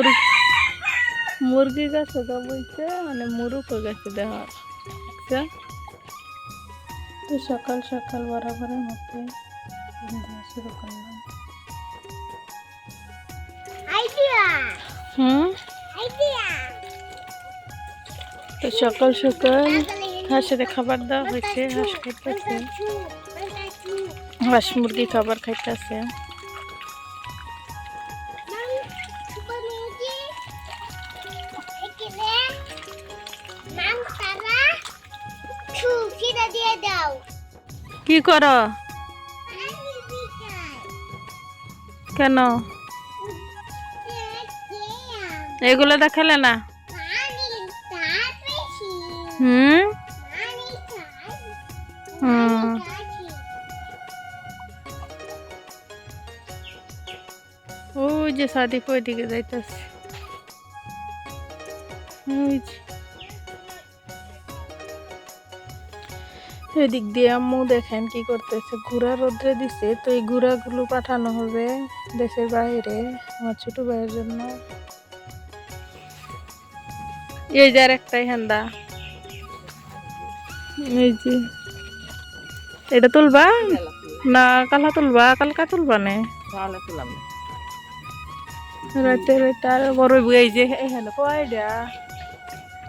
মুরগি। মুরগি গাছে তো বইছে মানে মুরুকও গেছে দেওয়ার তো সকাল সকাল বরাবরের মতো শুরু করলাম। হুম? তো সকাল সকাল হাঁসের খাবার দেওয়া হয়েছে হাঁস খাইতেছে। হাঁস মুরগি খাবার খাইতেছে। দাও। কি কর? কেন? এগুলো দেখালে না। হুম? ওই যে সাদিক ওইদিকে যাইতেছে। ওই যে। এদিক দিয়ে আম্মু দেখেন কি করতেছে। ঘোড়া রোদ্রে দিছে, তো এই ঘোড়াগুলো পাঠানো হবে দেশের বাইরে, আমার ছোট ভাইয়ের জন্য। এই যে আর একটাই হেন্দা। এই যে, এটা তুলবা? না কালা তুলবা? কালকা তুলবা নে? রাতে রাতে আর বড় এই যে এখানে কয়টা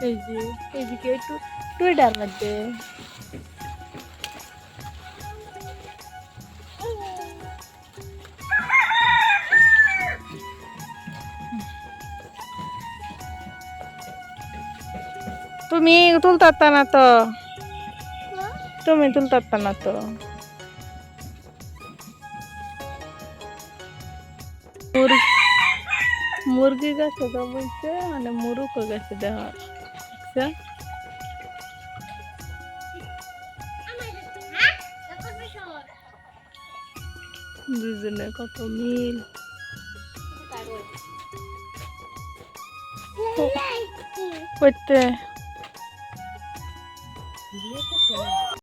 এই যে, এইদিকে একটু টুইটার মধ্যে তুমি তুলতারতা না তো? তুমি তুলতারতা না তো? মুরগি গাছে তো বলছে মানে মুরুকও গেছে বুঝছে? দুজনে কত মিল। করতে দিয়ে তো